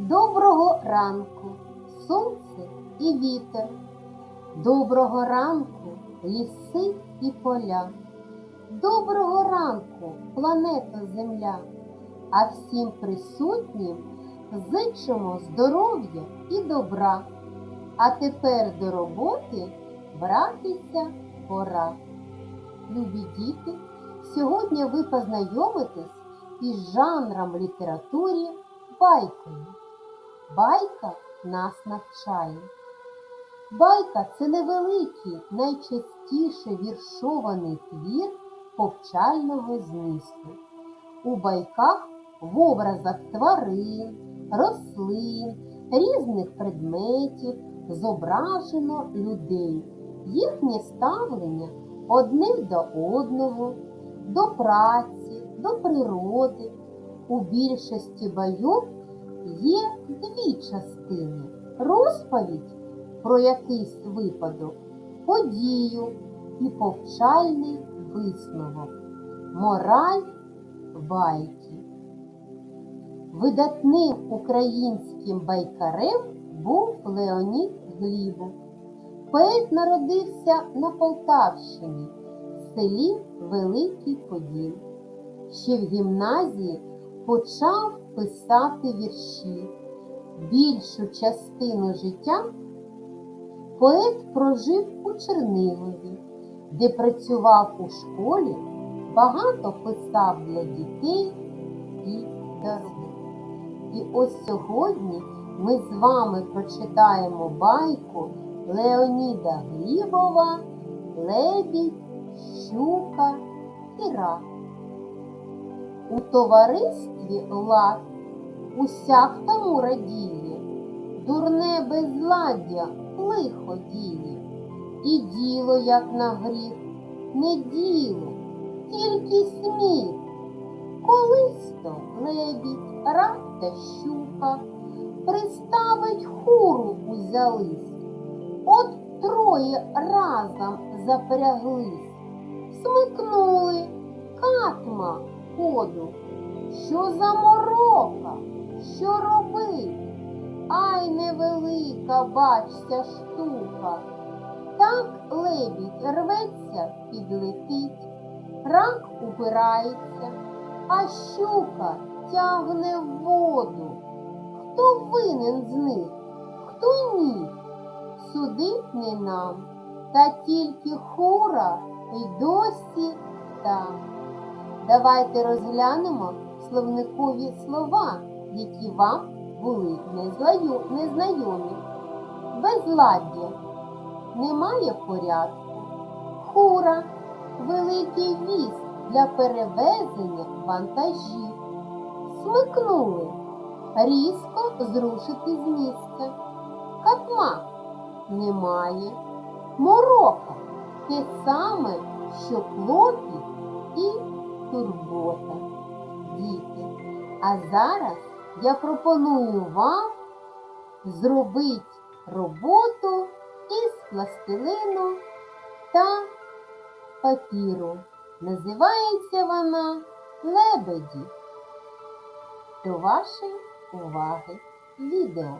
Доброго ранку, сонце і вітер. Доброго ранку, ліси і поля. Доброго ранку, планета Земля. А всім присутнім зичимо здоров'я і добра. А тепер до роботи братися пора. Любі діти, сьогодні ви познайомитесь із жанром літературі байкою. Байка нас навчає. Байка це невеликий, найчастіше віршований твір повчального змісту. У байках в образах тварин, рослин, різних предметів зображено людей, їхнє ставлення одне до одного, до праці, до природи. У більшості байок є дві частини розповідь про якийсь випадок, подію і повчальний висновок, мораль байки. Видатним українським байкарем був Леонід Глібов. Поет народився на Полтавщині в селі Великий Поділ. Ще в гімназії почав писати вірші. Більшу частину життя поет прожив у Чернигові, де працював у школі, багато писав для дітей і дорослих. І ось сьогодні ми з вами прочитаємо байку Леоніда Глібова Лебідь, щука і рак. У товаристві лад усяк тому радіє, дурне безладдя лихо діє, і діло, як на гріх, не діло, тільки сміх. Колись то лебідь, рак та щука приставить хуру узялись, от троє разом запряглись, смикнули катма ходу. Що за морока? Що робить? Ай невелика, бачся штука. Так лебідь рветься, підлетить, рак упирається, а щука тягне в воду. Хто винен з них, хто ні? Судить не нам, та тільки хура й досі там. Давайте розглянемо словникові слова, які вам були незнайомі. Безладдя немає порядку. Хура великий віз для перевезення вантажів. Смикнули різко зрушити з місця. Катма немає. Морока те саме, що клопіт і турбота. Діти. А зараз я пропоную вам зробити роботу із пластилину та папіру. Називається вона лебеді. До вашої уваги відео.